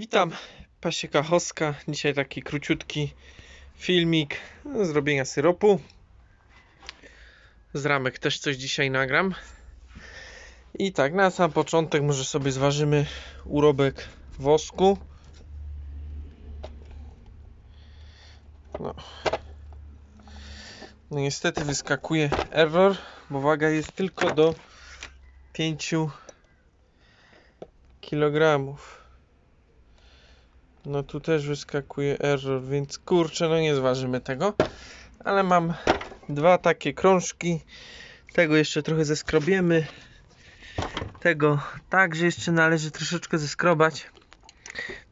Witam, Pasieka Hoska. Dzisiaj taki króciutki filmik zrobienia syropu. Z ramek też coś dzisiaj nagram. I tak, na sam początek może sobie zważymy urobek wosku. No. No niestety wyskakuje error, bo waga jest tylko do 5 kilogramów. No tu też wyskakuje error, więc kurczę, no nie zważymy tego. Ale mam dwa takie krążki. Tego jeszcze trochę zeskrobiemy. Tego także jeszcze należy troszeczkę zeskrobać.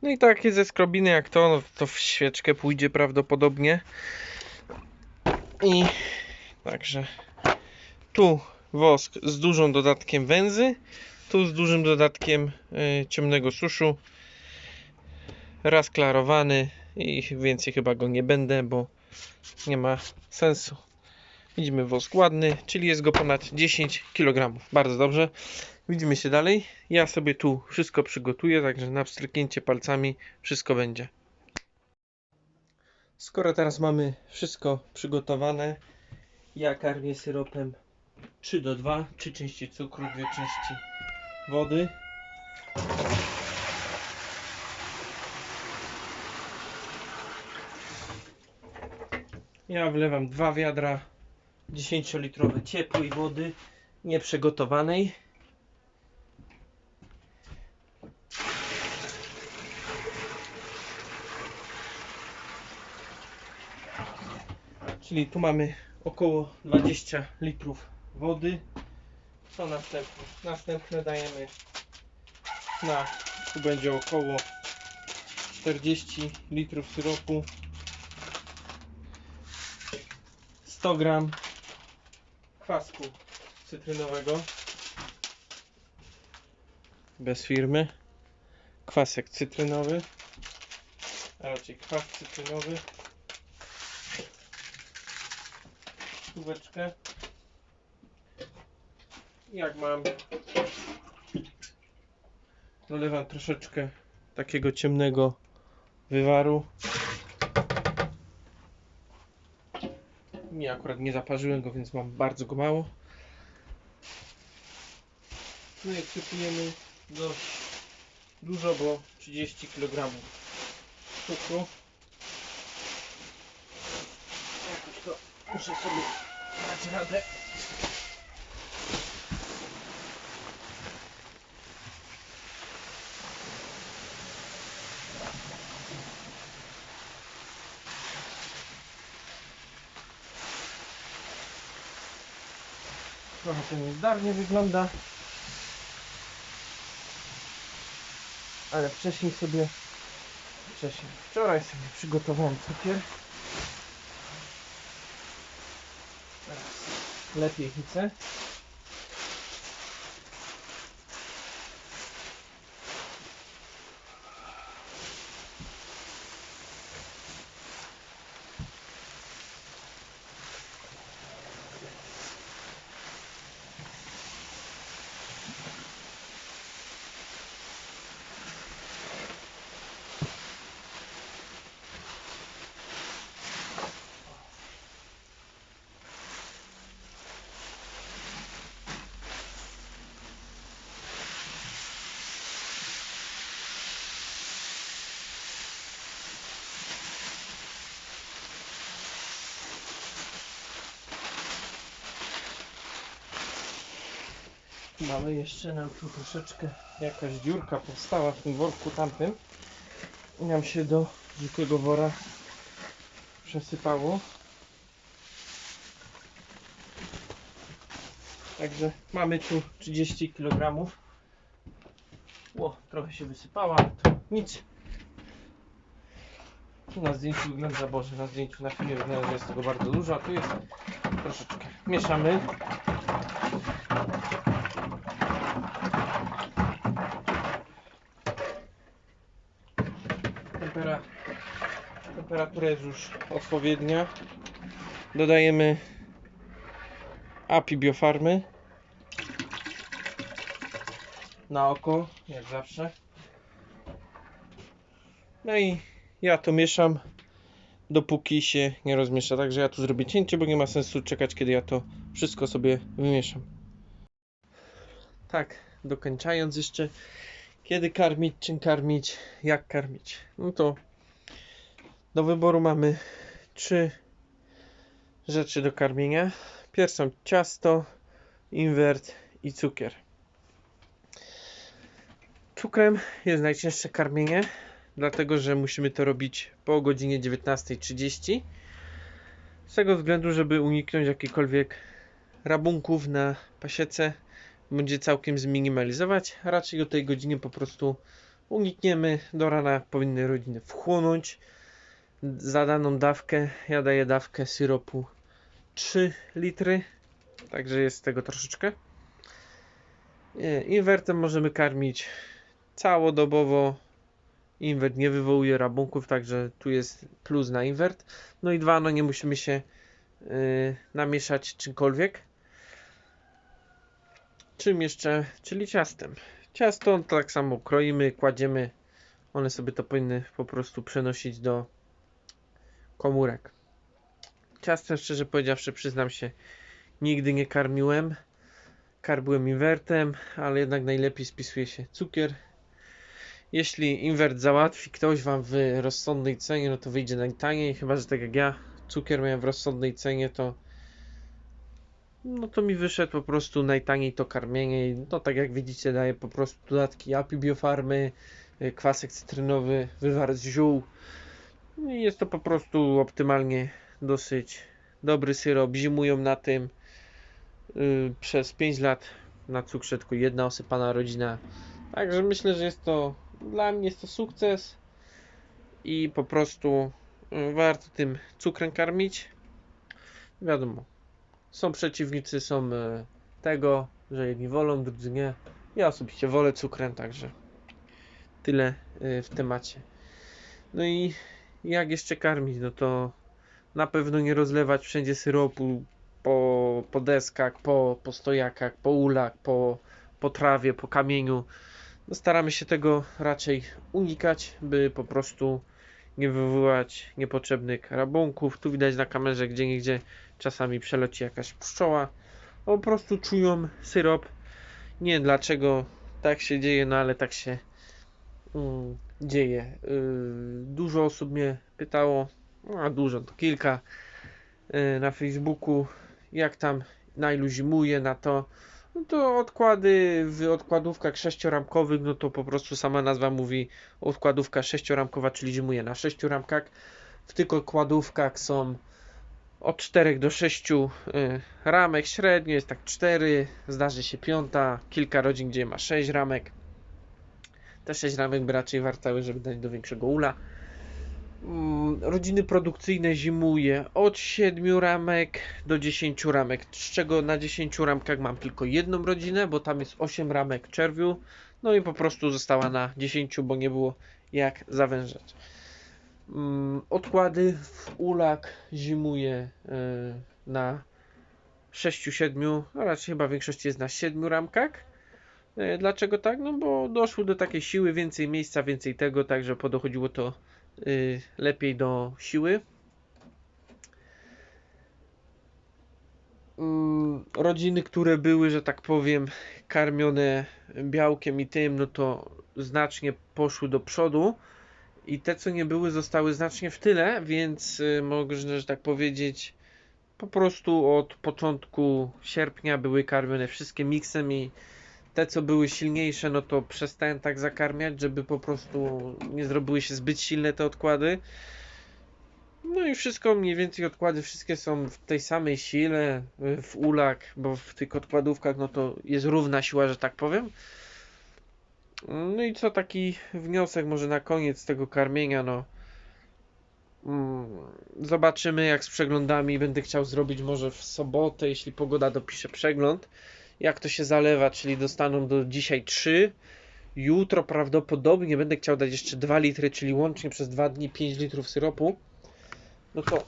No i takie zeskrobiny jak to, no to w świeczkę pójdzie prawdopodobnie. I także tu wosk z dużym dodatkiem węzy, tu z dużym dodatkiem y, ciemnego suszu raz klarowany i więcej chyba go nie będę, bo nie ma sensu. Widzimy wosk ładny, czyli jest go ponad 10 kg. Bardzo dobrze. Widzimy się dalej. Ja sobie tu wszystko przygotuję, także na wstrzyknięcie palcami wszystko będzie. Skoro teraz mamy wszystko przygotowane, ja karmię syropem 3 do 2, 3 części cukru, 2 części wody. Ja wlewam dwa wiadra 10-litrowe ciepłej wody, nieprzygotowanej. Czyli tu mamy około 20 litrów wody. Co następne? Następne dajemy na, tu będzie około 40 litrów syropu. 100 gram kwasku cytrynowego. Bez firmy. Kwasek cytrynowy. A raczej kwas cytrynowy. Stóweczkę jak mam? Dolewam troszeczkę takiego ciemnego wywaru Nie, akurat nie zaparzyłem go, więc mam bardzo go mało. No i wsypujemy dość dużo, bo 30 kg cukru. Jakoś to muszę sobie dać radę. Trochę to niezdarnie wygląda. Ale wcześniej sobie wcześniej, wczoraj sobie przygotowałem cukier. Teraz lepiej chcę. Mamy jeszcze nam tu troszeczkę jakaś dziurka powstała w tym worku tamtym. I nam się do zwykłego wora przesypało. Także mamy tu 30 kg. O, trochę się wysypała, ale to nic. Tu na zdjęciu wygląda, boże, na zdjęciu na filmie wygląda, że jest tego bardzo dużo, a tu jest troszeczkę. Mieszamy. Temperatura jest już odpowiednia. Dodajemy API Biofarmy na oko, jak zawsze. No i ja to mieszam, dopóki się nie rozmiesza. Także ja tu zrobię cięcie, bo nie ma sensu czekać, kiedy ja to wszystko sobie wymieszam. Tak, dokończając jeszcze, kiedy karmić, czym karmić, jak karmić. No to do wyboru mamy trzy rzeczy do karmienia. Pierwszą ciasto, inwert i cukier. Cukrem jest najcięższe karmienie, dlatego że musimy to robić po godzinie 19.30. Z tego względu, żeby uniknąć jakichkolwiek rabunków na pasiece, będzie całkiem zminimalizować. Raczej o tej godzinie po prostu unikniemy. Do rana powinny rodziny wchłonąć za daną dawkę. Ja daję dawkę syropu 3 litry, także jest tego troszeczkę. Inwertem możemy karmić całodobowo. Inwert nie wywołuje rabunków, także tu jest plus na inwert. No i dwa, no nie musimy się yy, namieszać czymkolwiek. Czym jeszcze? Czyli ciastem. Ciasto tak samo kroimy, kładziemy. One sobie to powinny po prostu przenosić do komórek. Ciastem, szczerze powiedziawszy, przyznam się, nigdy nie karmiłem. Karmiłem inwertem, ale jednak najlepiej spisuje się cukier. Jeśli inwert załatwi ktoś Wam w rozsądnej cenie, no to wyjdzie najtaniej. Chyba, że tak jak ja cukier miałem w rozsądnej cenie, to no to mi wyszedł po prostu najtaniej to karmienie. No tak jak widzicie, daje po prostu dodatki api biofarmy, y, kwasek cytrynowy, wywar z ziół. No jest to po prostu optymalnie dosyć dobry syrop. Zimują na tym y, przez 5 lat na cukrze jedna osypana rodzina. Także myślę, że jest to dla mnie jest to sukces i po prostu y, warto tym cukrem karmić. Wiadomo, są przeciwnicy, są y, tego, że jedni wolą, drudzy nie. Ja osobiście wolę cukrem, także tyle w temacie. No i jak jeszcze karmić? No to na pewno nie rozlewać wszędzie syropu po, po deskach, po, po stojakach, po ulach, po, po trawie, po kamieniu. No staramy się tego raczej unikać, by po prostu nie wywołać niepotrzebnych rabunków. Tu widać na kamerze, gdzie niegdzie czasami przeleci jakaś pszczoła. Po prostu czują syrop. Nie wiem dlaczego tak się dzieje, no ale tak się mm, dzieje. Yy, dużo osób mnie pytało, no, a dużo, to kilka yy, na Facebooku, jak tam na ilu zimuje, na to. No to odkłady w odkładówkach sześcioramkowych, no to po prostu sama nazwa mówi odkładówka sześcioramkowa, czyli zimuje na sześciu ramkach. W tych odkładówkach są od 4 do 6 y, ramek, średnio jest tak 4, zdarzy się piąta, kilka rodzin, gdzie ma 6 ramek. Te 6 ramek by raczej wartały, żeby dać do większego ula. Mm, Rodziny produkcyjne zimuje od 7 ramek do 10 ramek, z czego na 10 ramkach mam tylko jedną rodzinę, bo tam jest 8 ramek czerwiu, no i po prostu została na 10, bo nie było jak zawężać. Mm, Odkłady w ulak zimuje y, na 6-7, a raczej chyba w większości jest na 7 ramkach. Y, Dlaczego tak? No bo doszło do takiej siły, więcej miejsca, więcej tego, także podochodziło to y, lepiej do siły. Mm, Rodziny, które były, że tak powiem, karmione białkiem i tym, no to znacznie poszły do przodu. I te, co nie były, zostały znacznie w tyle, więc y, można, że tak powiedzieć, po prostu od początku sierpnia były karmione wszystkie miksem i te, co były silniejsze, no to przestałem tak zakarmiać, żeby po prostu nie zrobiły się zbyt silne te odkłady. No i wszystko mniej więcej odkłady wszystkie są w tej samej sile w ulach, bo w tych odkładówkach no to jest równa siła, że tak powiem. No i co taki wniosek może na koniec tego karmienia, no mm, zobaczymy jak z przeglądami będę chciał zrobić może w sobotę, jeśli pogoda dopisze przegląd, jak to się zalewa, czyli dostaną do dzisiaj 3, jutro prawdopodobnie będę chciał dać jeszcze 2 litry, czyli łącznie przez 2 dni 5 litrów syropu, no to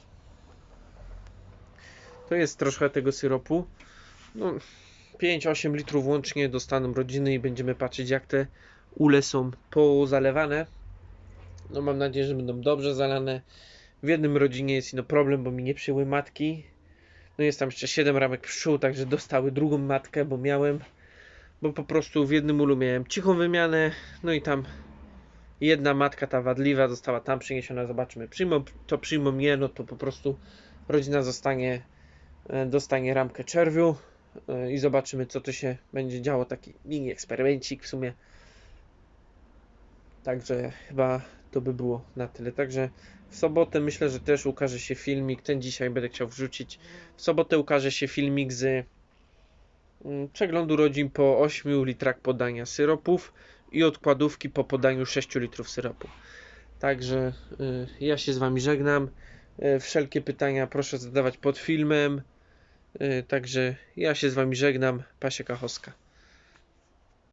to jest troszkę tego syropu, no 5-8 litrów łącznie dostaną rodziny i będziemy patrzeć jak te ule są pozalewane No mam nadzieję, że będą dobrze zalane. W jednym rodzinie jest ino problem, bo mi nie przyjęły matki. No jest tam jeszcze 7 ramek pszczół, także dostały drugą matkę, bo miałem. Bo po prostu w jednym ulu miałem cichą wymianę, no i tam jedna matka, ta wadliwa, została tam przyniesiona. Zobaczymy. Przyjmą, to przyjmą je, no to po prostu rodzina zostanie, e, dostanie ramkę czerwiu e, i zobaczymy, co to się będzie działo. Taki mini eksperymencik w sumie. Także chyba to by było na tyle. Także w sobotę myślę, że też ukaże się filmik. Ten dzisiaj będę chciał wrzucić. W sobotę ukaże się filmik z mm, przeglądu rodzin po 8 litrach podania syropów i odkładówki po podaniu 6 litrów syropu. Także y, ja się z Wami żegnam. Y, wszelkie pytania proszę zadawać pod filmem. Y, także ja się z Wami żegnam. Pasie Kachowska.